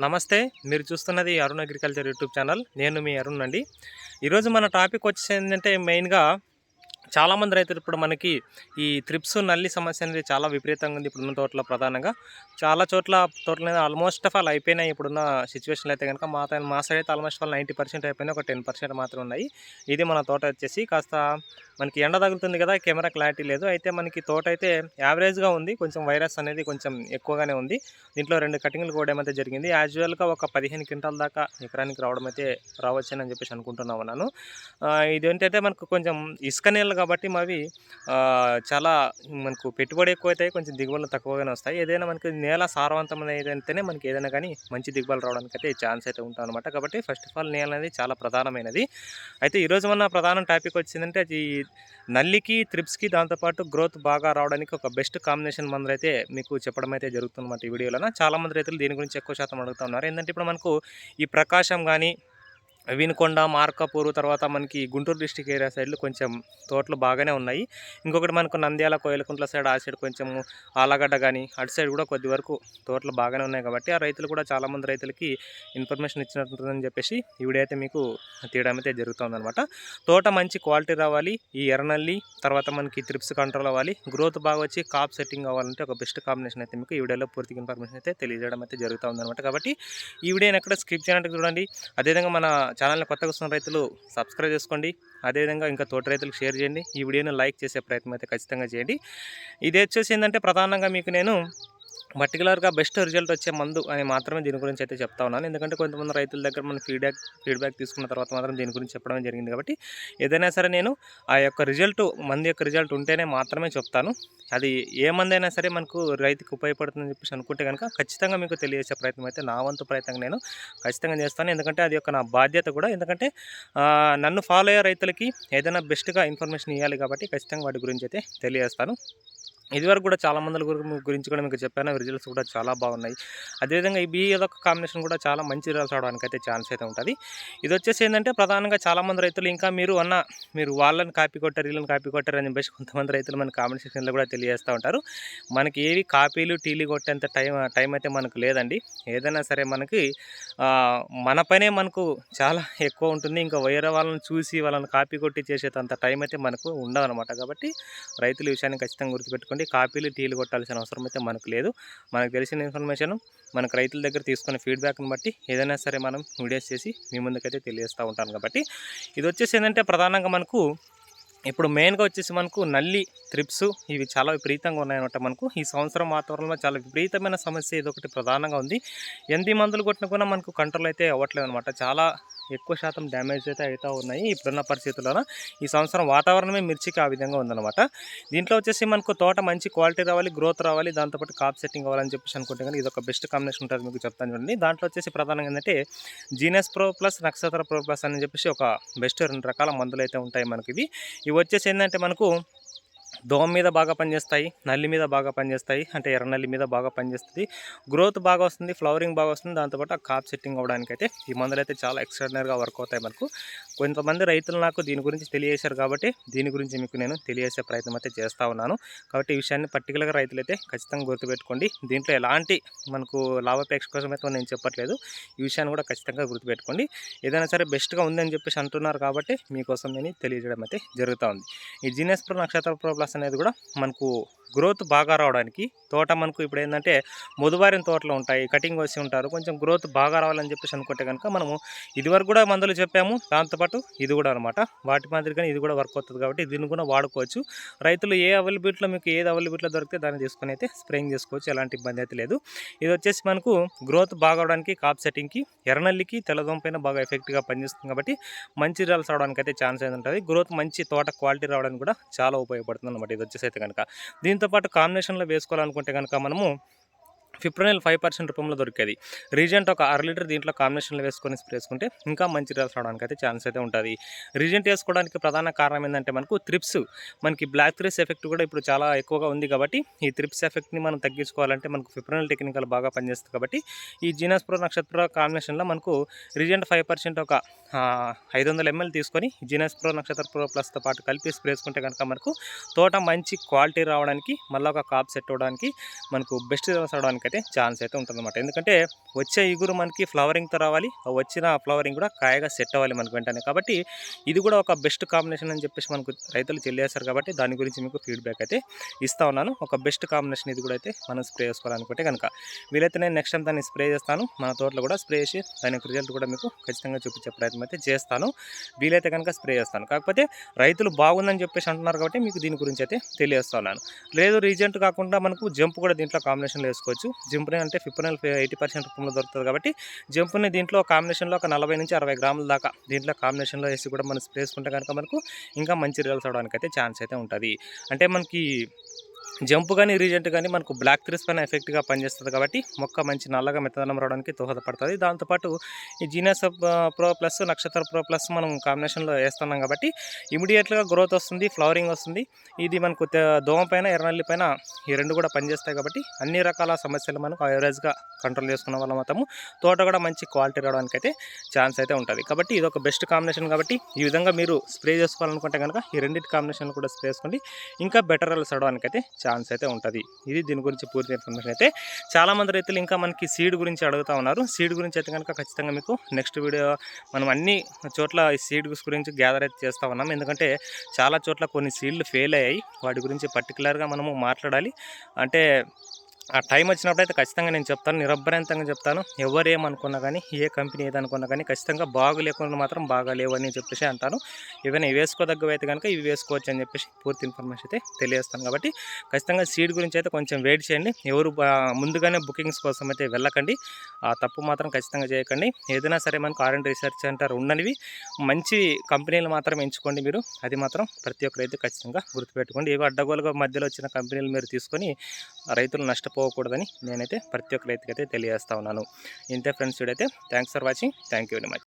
నమస్తే మీరు చూస్తున్నది అరుణ్ అగ్రికల్చర్ యూట్యూబ్ ఛానల్. నేను మీ అరుణ్ అండి. ఈరోజు మన టాపిక్ వచ్చేసి ఏంటంటే మెయిన్గా చాలామంది రైతులు ఇప్పుడు మనకి ఈ త్రిప్స్ నల్లి సమస్య అనేది చాలా విపరీతంగా ఉంది ఇప్పుడున్న తోటలో ప్రధానంగా. చాలా చోట్ల తోటలు ఆల్మోస్ట్ ఆఫ్ ఆల్ అయిపోయినాయి ఇప్పుడున్న సిచ్యువేషన్లో అయితే కనుక. మా మా సైడ్ అయితే ఆల్మోస్ట్ ఆల్ నైంటీ పర్సెంట్ అయిపోయినాయి ఒక టెన్ పర్సెంట్ మాత్రం ఉన్నాయి. ఇది మన తోట వచ్చేసి కాస్త మనకి ఎండ తగులుతుంది కదా కెమెరా క్లారిటీ లేదు. అయితే మనకి తోట అయితే యావరేజ్గా ఉంది. కొంచెం వైరస్ అనేది కొంచెం ఎక్కువగానే ఉంది. దీంట్లో రెండు కటింగ్లు కూడా ఏమైతే జరిగింది యాజువల్గా ఒక పదిహేను క్వింటాల దాకా ఎకరానికి రావడం అయితే రావచ్చని అని చెప్పేసి అనుకుంటున్నాను నేను. ఇది ఇదేంటంటే మనకు కొంచెం ఇసుక నీళ్ళ కాబట్టి మావి చాలా మనకు పెట్టుబడి ఎక్కువ అవుతాయి కొంచెం దిగుబడులు తక్కువగానే వస్తాయి. ఏదైనా మనకి నేల సారవంతమైన ఏదైతేనే మనకి ఏదైనా కానీ మంచి దిగుబడులు రావడానికి అయితే ఛాన్స్ అయితే ఉంటుంది అనమాట కాబట్టి ఫస్ట్ ఆఫ్ ఆల్ నేల అనేది చాలా ప్రధానమైనది. అయితే ఈరోజు మన ప్రధాన టాపిక్ వచ్చిందంటే అది నల్లికి త్రిప్స్కి దాంతోపాటు గ్రోత్ బాగా రావడానికి ఒక బెస్ట్ కాంబినేషన్ మందులు అయితే మీకు చెప్పడం అయితే జరుగుతుందన్నమాట ఈ వీడియోలో చాలా మంది రైతులు దీని గురించి ఎక్కువ శాతం అడుగుతున్నారు ఏంటంటే ఇప్పుడు మనకు ఈ ప్రకాశం కానీ వినుకొండ మార్కాపూరు తర్వాత మనకి గుంటూరు డిస్టిక్ ఏరియా సైడ్లో కొంచెం తోటలు బాగానే ఉన్నాయి. ఇంకొకటి మనకు నంద్యాల కోయలకుంట్ల సైడ్ ఆ సైడ్ కొంచెం ఆలగడ్డ కానీ అటు సైడ్ కూడా కొద్ది వరకు తోటలు బాగానే ఉన్నాయి కాబట్టి ఆ రైతులు కూడా చాలామంది రైతులకి ఇన్ఫర్మేషన్ ఇచ్చినట్టుందని చెప్పేసి ఈ వీడియో అయితే మీకు తీయడం అయితే జరుగుతుందనమాట తోట మంచి క్వాలిటీ రావాలి ఈ ఎర్రనల్లి తర్వాత మనకి త్రిప్స్ కంట్రోల్ అవ్వాలి గ్రోత్ బాగా వచ్చి కాప్ సెట్టింగ్ అవ్వాలంటే ఒక బెస్ట్ కాంబినేషన్ అయితే మీకు ఈ వీడియోలో పూర్తిగా ఇన్ఫర్మేషన్ అయితే తెలియజేయడం అయితే జరుగుతుందనమాట కాబట్టి ఈ వీడియోని ఎక్కడ స్కిప్ చేయడానికి చూడండి. అదేవిధంగా మన ఛానల్ని కొత్తగా వస్తున్న రైతులు సబ్స్క్రైబ్ చేసుకోండి. అదేవిధంగా ఇంకా తోట రైతులకు షేర్ చేయండి. ఈ వీడియోని లైక్ చేసే ప్రయత్నం అయితే ఖచ్చితంగా చేయండి. ఇది వచ్చేసి ఏంటంటే ప్రధానంగా మీకు నేను పర్టికులర్గా బెస్ట్ రిజల్ట్ వచ్చే మందు అని మాత్రమే దీని గురించి అయితే చెప్తా ఉన్నాను. ఎందుకంటే కొంతమంది రైతుల దగ్గర మన ఫీడ్బ్యాక్ ఫీడ్బ్యాక్ తీసుకున్న తర్వాత మాత్రం దీని గురించి చెప్పడం జరిగింది కాబట్టి ఏదైనా సరే నేను ఆ యొక్క రిజల్ట్ మంది యొక్క రిజల్ట్ ఉంటేనే మాత్రమే చెప్తాను. అది ఏ మందైనా సరే మనకు రైతుకు ఉపయోగపడుతుందని చెప్పేసి అనుకుంటే కనుక ఖచ్చితంగా మీకు తెలియజేసే ప్రయత్నం అయితే నా వంతు ప్రయత్నం నేను ఖచ్చితంగా చేస్తాను. ఎందుకంటే అది యొక్క నా బాధ్యత కూడా. ఎందుకంటే నన్ను ఫాలో అయ్యే రైతులకి ఏదైనా బెస్ట్గా ఇన్ఫర్మేషన్ ఇవ్వాలి కాబట్టి ఖచ్చితంగా వాటి గురించి అయితే తెలియజేస్తాను. ఇదివరకు కూడా చాలా మందుల గురించి కూడా మీకు చెప్పాను. రిజల్ట్స్ కూడా చాలా బాగున్నాయి. అదేవిధంగా ఈ బీ ఒక కాంబినేషన్ కూడా చాలా మంచి రిజల్ట్స్ అవడానికి అయితే ఛాన్స్ అయితే ఉంటుంది. ఇది వచ్చేసి ఏంటంటే ప్రధానంగా చాలామంది రైతులు ఇంకా మీరు అన్న మీరు వాళ్ళని కాపీ కొట్టారు వీళ్ళని కాపీ కొట్టారు అని చెప్పేసి కొంతమంది రైతులు మన కామెంట్ సెక్షన్లో కూడా తెలియజేస్తూ ఉంటారు. మనకి ఏవి కాపీలు టీలు కొట్టేంత టైం టైం అయితే మనకు లేదండి. ఏదైనా సరే మనకి మన పనే మనకు చాలా ఎక్కువ ఉంటుంది. ఇంకా వేరే వాళ్ళని చూసి వాళ్ళని కాపీ కొట్టి చేసేంత టైం అయితే మనకు ఉండదన్నమాట. కాబట్టి రైతుల విషయాన్ని ఖచ్చితంగా గుర్తుపెట్టుకోండి కాపీలు టీలు కొట్టాల్సిన అవసరం అయితే మనకు లేదు. మనకు తెలిసిన ఇన్ఫర్మేషన్ మనకు రైతుల దగ్గర తీసుకున్న ఫీడ్బ్యాక్ని బట్టి ఏదైనా సరే మనం వీడియోస్ చేసి మీ ముందుకైతే తెలియజేస్తూ ఉంటాను కాబట్టి. ఇది వచ్చేసి ఏంటంటే ప్రధానంగా మనకు ఇప్పుడు మెయిన్గా వచ్చేసి మనకు నల్లి త్రిప్స్ ఇవి చాలా విపరీతంగా ఉన్నాయన్నమాట మనకు. ఈ సంవత్సరం వాతావరణంలో చాలా విపరీతమైన సమస్య ఇది ఒకటి ప్రధానంగా ఉంది. ఎన్ని మందులు కొట్టినా కూడా మనకు కంట్రోల్ అయితే అవ్వట్లేదు అనమాట చాలా ఎక్కువ శాతం డ్యామేజ్ అయితే అవుతూ ఉన్నాయి ఇప్పుడున్న పరిస్థితుల్లో ఈ సంవత్సరం వాతావరణమే మిర్చికి ఆ విధంగా ఉందన్నమాట. దీంట్లో వచ్చేసి మనకు తోట మంచి క్వాలిటీ రావాలి గ్రోత్ రావాలి దాంతోపాటు కాప్ సెట్టింగ్ అవ్వాలని చెప్పేసి అనుకుంటే కానీ ఇది ఒక బెస్ట్ కాంబినేషన్ ఉంటుంది మీకు చెప్తాను చూడండి. దాంట్లో వచ్చేసి ప్రధానంగా ఏంటంటే genius pro plus Nakshatra pro plus అని చెప్పేసి ఒక బెస్ట్ రెండు రకాల మందులు అయితే ఉంటాయి మనకి ఇవి ఇవి వచ్చేసి ఏంటంటే మనకు దోమ మీద బాగా పనిచేస్తాయి నల్లి మీద బాగా పనిచేస్తాయి అంటే ఎర్ర నల్లి మీద బాగా పనిచేస్తుంది. గ్రోత్ బాగా వస్తుంది ఫ్లవరింగ్ బాగా వస్తుంది. దాంతోపాటు ఆ కాప్ సెట్టింగ్ అవ్వడానికి అయితే ఈ మందులు అయితే చాలా ఎక్స్ట్రాడినరీగా వర్క్ అవుతాయి మనకు. కొంతమంది రైతులు నాకు దీని గురించి తెలియజేశారు కాబట్టి దీని గురించి మీకు నేను తెలియజేసే ప్రయత్నం అయితే చేస్తూ ఉన్నాను. కాబట్టి ఈ విషయాన్ని పర్టికులర్గా రైతులైతే ఖచ్చితంగా గుర్తుపెట్టుకోండి. దీంట్లో ఎలాంటి మనకు లాభాపేక్ష కోసం అయితే నేను చెప్పట్లేదు. ఈ విషయాన్ని కూడా ఖచ్చితంగా గుర్తుపెట్టుకోండి. ఏదైనా సరే బెస్ట్గా ఉందని చెప్పేసి అంటున్నారు కాబట్టి మీకోసం నేను తెలియజేయడం అయితే జరుగుతూ ఉంది. ఈ genius pro Nakshatra pro plus అనేది కూడా మనకు గ్రోత్ బాగా రావడానికి తోట మనకు ఇప్పుడు ఏంటంటే మొదువారిన తోటలు ఉంటాయి కటింగ్ వచ్చి ఉంటారు. కొంచెం గ్రోత్ బాగా రావాలని చెప్పేసి అనుకుంటే కనుక మనము ఇదివరకు కూడా మందులు చెప్పాము. దాంతోపాటు ఇది కూడా అనమాట వాటి మాదిరిగానే ఇది కూడా వర్క్ అవుతుంది కాబట్టి దీన్ని కూడా వాడుకోవచ్చు. రైతులు ఏ అవైలబిలిటీలో మీకు ఏది అవైలబిలిటీలో దొరికితే దాన్ని తీసుకొని అయితే స్ప్రేయింగ్ చేసుకోవచ్చు. ఎలాంటి ఇబ్బంది అయితే లేదు. ఇది వచ్చేసి మనకు గ్రోత్ బాగా అవడానికి కాప్ సెట్టింగ్కి ఎర్రనల్లికి తెల్లదొంపైన బాగా ఎఫెక్ట్గా పనిచేస్తుంది కాబట్టి మంచి రిజల్ట్స్ రావడానికి అయితే ఛాన్స్ అయితే ఉంటుంది. గ్రోత్ మంచి తోట క్వాలిటీ రావడానికి కూడా చాలా ఉపయోగపడుతుంది అనమాట ఇది వచ్చేసి అయితే కనుక. దీంతోపాటు కాంబినేషన్లో వేసుకోవాలనుకుంటే కనుక మనము ఫిప్రోనిల్ ఫైవ్ పర్సెంట్ రూపంలో దొరికేది. రీజెంట్ ఒక అర లీటర్ దీంట్లో కాంబినేషన్లో వేసుకొని స్ప్రే చేసుకుంటే ఇంకా మంచి రిజల్ట్స్ రావడానికి అయితే ఛాన్స్ అయితే ఉంటుంది. రీజెంట్ వేసుకోవడానికి ప్రధాన కారణం ఏంటంటే మనకు త్రిప్స్ మనకి బ్లాక్ త్రిప్స్ ఎఫెక్ట్ కూడా ఇప్పుడు చాలా ఎక్కువగా ఉంది కాబట్టి ఈ త్రిప్స్ ఎఫెక్ట్ని మనం తగ్గించుకోవాలంటే మనకు ఫిప్రోనిల్ టెక్నికల్ బాగా పనిచేస్తుంది కాబట్టి ఈ జీనస్ ప్రో నక్షత్ర కాంబినేషన్లో మనకు రీజెంట్ ఫైవ్ పర్సెంట్ ఒక ఐదు వందల ఎంఎల్ తీసుకొని జీనస్ ప్రో నక్షత్ర ప్రో ప్లస్తో పాటు కలిపి స్ప్రే చేసుకుంటే కనుక మనకు తోట మంచి క్వాలిటీ రావడానికి మళ్ళీ ఒక కాప్ సెట్ అవ్వడానికి మనకు బెస్ట్ రిజల్ట్స్ రావడానికి అయితే ఛాన్స్ అయితే ఉంటుందన్నమాట. ఎందుకంటే వచ్చే ఇగురు మనకి ఫ్లవరింగ్తో రావాలి వచ్చిన ఫ్లవరింగ్ కూడా కాయగా సెట్ అవ్వాలి మనకు వెంటనే. కాబట్టి ఇది కూడా ఒక బెస్ట్ కాంబినేషన్ అని చెప్పేసి మనకు రైతులు తెలియజేస్తారు కాబట్టి దాని గురించి మీకు ఫీడ్బ్యాక్ అయితే ఇస్తా ఉన్నాను. ఒక బెస్ట్ కాంబినేషన్ ఇది కూడా అయితే మనం స్ప్రే చేసుకోవాలనుకుంటే కనుక. వీలైతే నేను నెక్స్ట్ టైం దాన్ని స్ప్రే చేస్తాను. మన తోటలో కూడా స్ప్రే చేసి దాని రిజల్ట్ కూడా మీకు ఖచ్చితంగా చూపించే ప్రయత్నం అయితే చేస్తాను. వీలైతే కనుక స్ప్రే చేస్తాను. కాకపోతే రైతులు బాగుందని చెప్పేసి అంటున్నారు కాబట్టి మీకు దీని గురించి అయితే తెలియజేస్తున్నాను లేదు రీజెంట్ కాకుండా మనకు జంప్ కూడా దీంట్లో కాంబినేషన్లో వేసుకోవచ్చు. జింపునే అంటే ఫిఫ్టీన్ ఎయిటీ పర్సెంట్ రూపంలో దొరుకుతుంది కాబట్టి జింపుని దీంట్లో కాంబినేషన్లో ఒక నలభై నుంచి అరవై గ్రాముల దాకా దీంట్లో కాంబినేషన్లో వేసి కూడా మనం స్ప్రేసుకుంటే కనుక మనకు ఇంకా మంచి రిజల్ట్స్ అవడానికి అయితే ఛాన్స్ అయితే ఉంటుంది. అంటే మనకి జంప్ కానీ రీజెంట్ కానీ మనకు బ్లాక్ త్రిస్ పైన ఎఫెక్ట్గా పనిచేస్తుంది కాబట్టి మొక్క మంచి నల్లగా మెత్తదనం రావడానికి దోహదపడుతుంది. దాంతోపాటు ఈ genius pro plus Nakshatra pro plus మనం కాంబినేషన్లో వేస్తున్నాం కాబట్టి ఇమీడియట్గా గ్రోత్ వస్తుంది ఫ్లవరింగ్ వస్తుంది. ఇది మనకు దోమ పైన ఎర్రనల్లి పైన ఈ రెండు కూడా పనిచేస్తాయి కాబట్టి అన్ని రకాల సమస్యలు మనకు యావరేజ్గా కంట్రోల్ చేసుకున్న వల్ల మొత్తము తోట కూడా మంచి క్వాలిటీ రావడానికి అయితే ఛాన్స్ అయితే ఉంటుంది. కాబట్టి ఇది ఒక బెస్ట్ కాంబినేషన్ కాబట్టి ఈ విధంగా మీరు స్ప్రే చేసుకోవాలనుకుంటే కనుక ఈ రెండింటి కాంబినేషన్ కూడా స్ప్రే చేసుకోండి. ఇంకా బెటర్ రిజల్ట్స్ అవడానికి అయితే ఛాన్స్ అయితే ఉంటుంది. ఇది దీని గురించి పూర్తి ఇన్ఫర్మేషన్ అయితే చాలా మంది రైతులు ఇంకా మనకి సీడ్ గురించి అడుగుతా ఉన్నారు. సీడ్ గురించి అయితే కనుక ఖచ్చితంగా మీకు నెక్స్ట్ వీడియో మనం అన్ని చోట్ల ఈ సీడ్ గురించి గ్యాదర్ అయితే చేస్తూ ఉన్నాం. ఎందుకంటే చాలా చోట్ల కొన్ని సీడ్లు ఫెయిల్ అయ్యాయి. వాటి గురించి పర్టికులర్గా మనము మాట్లాడాలి. అంటే ఆ టైం వచ్చినప్పుడు అయితే ఖచ్చితంగా నేను చెప్తాను నిరభ్రాంతంగా చెప్తాను. ఎవరేమనుకున్నా కానీ ఏ కంపెనీ ఏదనుకున్నా కానీ ఖచ్చితంగా బాగు లేకుండా మాత్రం బాగా చెప్పేసి అంటాను. ఏవైనా వేసుకోదగ్గవి అయితే కనుక ఇవి వేసుకోవచ్చు అని చెప్పేసి పూర్తి ఇన్ఫర్మేషన్ అయితే తెలియజేస్తాను. కాబట్టి ఖచ్చితంగా సీడ్ గురించి అయితే కొంచెం వెయిట్ చేయండి. ఎవరు ముందుగానే బుకింగ్స్ కోసం అయితే వెళ్ళకండి. ఆ తప్పు మాత్రం ఖచ్చితంగా చేయకండి. ఏదైనా సరే మనకు ఆర్ అండ్ రీసెర్చ్ సెంటర్ ఉండనివి మంచి కంపెనీలు మాత్రం ఎంచుకోండి మీరు. అది మాత్రం ప్రతి ఒక్కరైతే ఖచ్చితంగా గుర్తుపెట్టుకోండి. ఏవో అడ్డగోలుగా మధ్యలో వచ్చిన కంపెనీలు మీరు తీసుకొని రైతులు నష్టపో పోకూడదని నేనైతే ప్రతి ఒక్క రైతుకైతే తెలియజేస్తా ఉన్నాను. ఇంతే ఫ్రెండ్స్ వీడైతే thanks for watching thank you very much